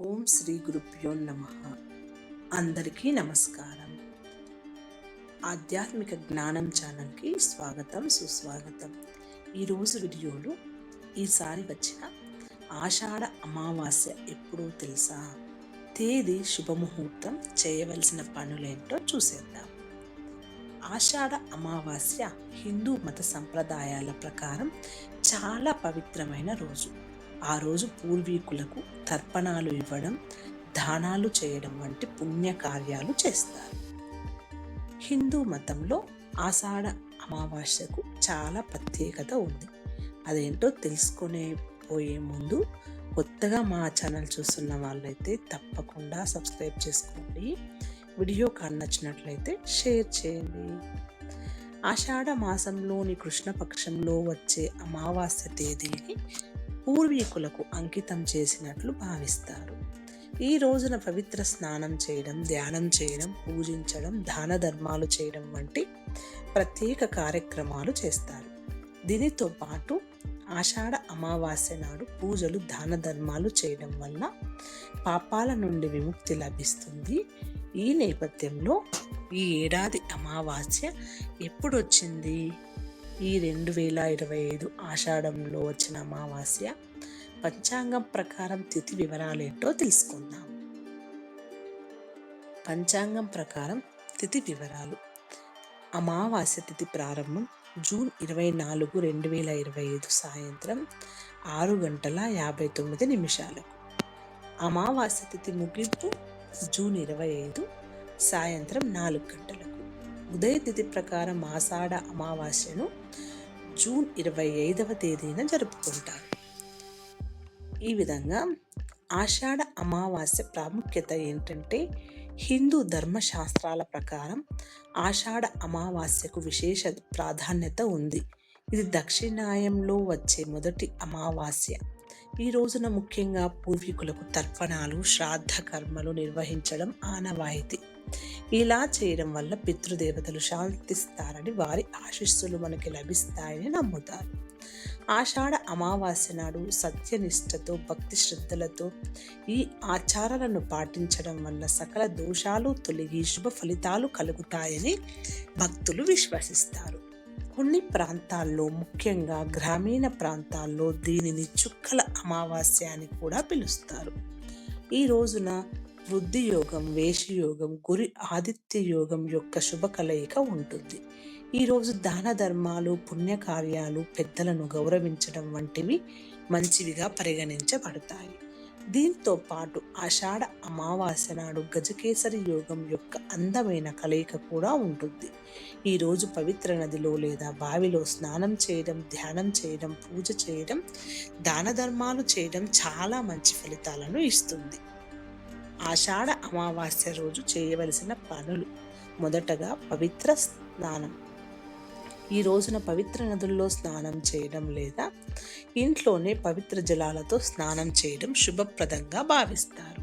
ఓం శ్రీ గురుభ్యో నమ. అందరికీ నమస్కారం. ఆధ్యాత్మిక జ్ఞానం ఛానల్కి స్వాగతం సుస్వాగతం. ఈరోజు వీడియోలో ఈసారి వచ్చిన ఆషాఢ అమావాస్య ఎప్పుడో తెలుసా? తేదీ శుభముహూర్తం చేయవలసిన పనులేంటో చూసేద్దాం. ఆషాఢ అమావాస్య హిందూ మత సంప్రదాయాల ప్రకారం చాలా పవిత్రమైన రోజు. ఆ రోజు పూర్వీకులకు తర్పణాలు ఇవ్వడం దానాలు చేయడం వంటి పుణ్య కార్యాలు చేస్తారు. హిందూ మతంలో ఆషాఢ అమావాస్యకు చాలా ప్రత్యేకత ఉంది. అదేంటో తెలుసుకునే పోయే ముందు కొత్తగా మా ఛానల్ చూస్తున్న వాళ్ళైతే తప్పకుండా సబ్స్క్రైబ్ చేసుకోండి. వీడియో కానీ నచ్చినట్లయితే షేర్ చేయండి. ఆషాఢ మాసంలోని కృష్ణపక్షంలో వచ్చే అమావాస్య తేదీని పూర్వీకులకు అంకితం చేసినట్లు భావిస్తారు. ఈ రోజున పవిత్ర స్నానం చేయడం ధ్యానం చేయడం పూజించడం దాన ధర్మాలు చేయడం వంటి ప్రత్యేక కార్యక్రమాలు చేస్తారు. దీనితో పాటు ఆషాఢ అమావాస్య నాడు పూజలు దాన ధర్మాలు చేయడం వల్ల పాపాల నుండి విముక్తి లభిస్తుంది. ఈ నేపథ్యంలో ఈ ఏడాది అమావాస్య ఎప్పుడొచ్చింది? ఈ రెండు వేల ఇరవై ఐదు ఆషాఢంలో వచ్చిన అమావాస్య పంచాంగం ప్రకారం తిథి వివరాలేంటో తెలుసుకుందాం. పంచాంగం ప్రకారం తిథి వివరాలు. అమావాస్య తిథి ప్రారంభం జూన్ ఇరవై నాలుగు రెండు వేల ఇరవై ఐదు సాయంత్రం ఆరు గంటల యాభై తొమ్మిది నిమిషాలకు. అమావాస్య తిథి ముగింపు జూన్ ఇరవై ఐదు సాయంత్రం నాలుగు గంటలకు. ఉదయ తిథి ప్రకారం ఆషాఢ అమావాస్యను జూన్ ఇరవై ఐదవ తేదీన జరుపుకుంటారు. ఈ విధంగా ఆషాఢ అమావాస్య ప్రాముఖ్యత ఏంటంటే హిందూ ధర్మశాస్త్రాల ప్రకారం ఆషాఢ అమావాస్యకు విశేష ప్రాధాన్యత ఉంది. ఇది దక్షిణాయంలో వచ్చే మొదటి అమావాస్య. ఈ రోజున ముఖ్యంగా పూర్వీకులకు తర్పణాలు శ్రాద్ధ కర్మలు నిర్వహించడం ఆనవాయితీ. ఇలా చేయడం వల్ల పితృదేవతలు శాంతిస్తారని వారి ఆశీస్సులు మనకి లభిస్తాయని నమ్ముతారు. ఆషాఢ అమావాస్య నాడు సత్యనిష్టతో భక్తి శ్రద్ధలతో ఈ ఆచారాలను పాటించడం వల్ల సకల దోషాలు తొలగి శుభ ఫలితాలు కలుగుతాయని భక్తులు విశ్వసిస్తారు. కొన్ని ప్రాంతాల్లో ముఖ్యంగా గ్రామీణ ప్రాంతాల్లో దీనిని చుక్కల అమావాస్య అని కూడా పిలుస్తారు. ఈ రోజున వృద్ధి యోగం వేషి యోగం గురి ఆదిత్య యోగం యొక్క శుభ కలయిక ఉంటుంది ఈరోజు దాన ధర్మాలు పుణ్యకార్యాలు పెద్దలను గౌరవించడం వంటివి మంచివిగా పరిగణించబడతాయి. దీంతో పాటు ఆషాఢ అమావాస్య నాడు గజకేసరి యోగం యొక్క అందమైన కలయిక కూడా ఉంటుంది. ఈరోజు పవిత్ర నదిలో లేదా బావిలో స్నానం చేయడం ధ్యానం చేయడం పూజ చేయడం దాన ధర్మాలు చేయడం చాలా మంచి ఫలితాలను ఇస్తుంది. ఆషాఢ అమావాస్య రోజు చేయవలసిన పనులు. మొదటగా పవిత్ర స్నానం. ఈ రోజున పవిత్ర నదుల్లో స్నానం చేయడం లేదా ఇంట్లోనే పవిత్ర జలాలతో స్నానం చేయడం శుభప్రదంగా భావిస్తారు.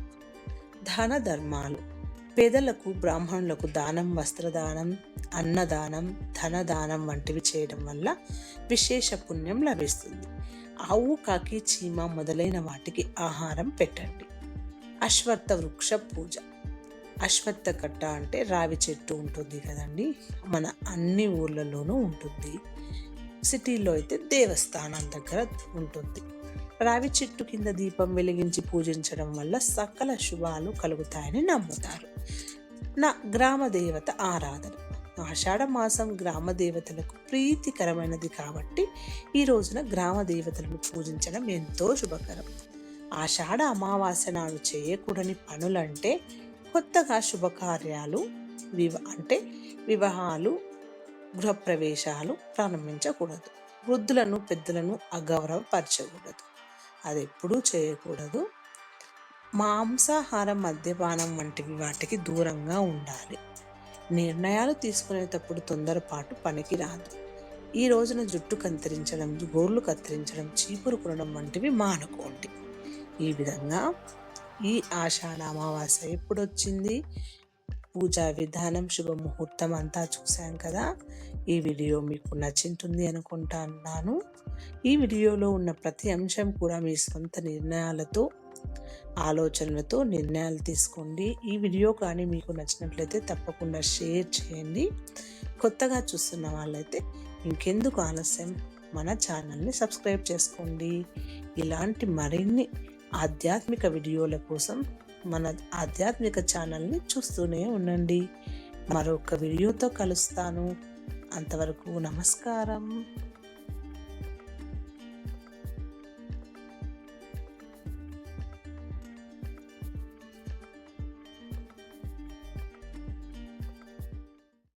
దాన ధర్మాలు. పేదలకు బ్రాహ్మణులకు దానం వస్త్రదానం అన్నదానం ధనదానం వంటివి చేయడం వల్ల విశేష పుణ్యం లభిస్తుంది. ఆవు కాకి చీమ మొదలైన వాటికి ఆహారం పెట్టండి. అశ్వత్థ వృక్ష పూజ. అశ్వత్థ కట్ట అంటే రావి చెట్టు ఉంటుంది కదండి. మన అన్ని ఊర్లలోనూ ఉంటుంది. సిటీలో అయితే దేవస్థానం దగ్గర ఉంటుంది. రావి చెట్టు కింద దీపం వెలిగించి పూజించడం వల్ల సకల శుభాలు కలుగుతాయని నమ్ముతారు. నా గ్రామ దేవత ఆరాధన. ఆషాఢ మాసం గ్రామ దేవతలకు ప్రీతికరమైనది కాబట్టి ఈ రోజున గ్రామ దేవతలను పూజించడం ఎంతో శుభకరం. ఆషాఢ అమావాస్య నాడు చేయకూడని పనులంటే కొత్తగా శుభకార్యాలు వివ అంటే వివాహాలు గృహప్రవేశాలు ప్రారంభించకూడదు. వృద్ధులను పెద్దలను అగౌరవపరచకూడదు. అది ఎప్పుడూ చేయకూడదు. మాంసాహారం మద్యపానం వంటివి వాటికి దూరంగా ఉండాలి. నిర్ణయాలు తీసుకునేటప్పుడు తొందరపాటు పనికి రాదు. ఈ రోజున జుట్టు కత్తిరించడం గోర్లు కత్తిరించడం చీపురు కొనడం వంటివి మానుకోండి. ఈ విధంగా ఈ ఆషాఢ అమావాస్య ఎప్పుడు వచ్చింది పూజా విధానం శుభముహూర్తం అంతా చూసాం కదా. ఈ వీడియో మీకు నచ్చింటుంది అనుకుంటున్నాను. ఈ వీడియోలో ఉన్న ప్రతి అంశం కూడా మీ సొంత నిర్ణయాలతో ఆలోచనలతో నిర్ణయాలు తీసుకోండి. ఈ వీడియో కానీ మీకు నచ్చినట్లయితే తప్పకుండా షేర్ చేయండి. కొత్తగా చూస్తున్న వాళ్ళైతే ఇంకెందుకు ఆలస్యం? మన ఛానల్ని సబ్స్క్రైబ్ చేసుకోండి. ఇలాంటి మరిన్ని ఆధ్యాత్మిక వీడియోల కోసం మన ఆధ్యాత్మిక ఛానల్ని చూస్తూనే ఉండండి. మరొక వీడియోతో కలుస్తాను. అంతవరకు నమస్కారం.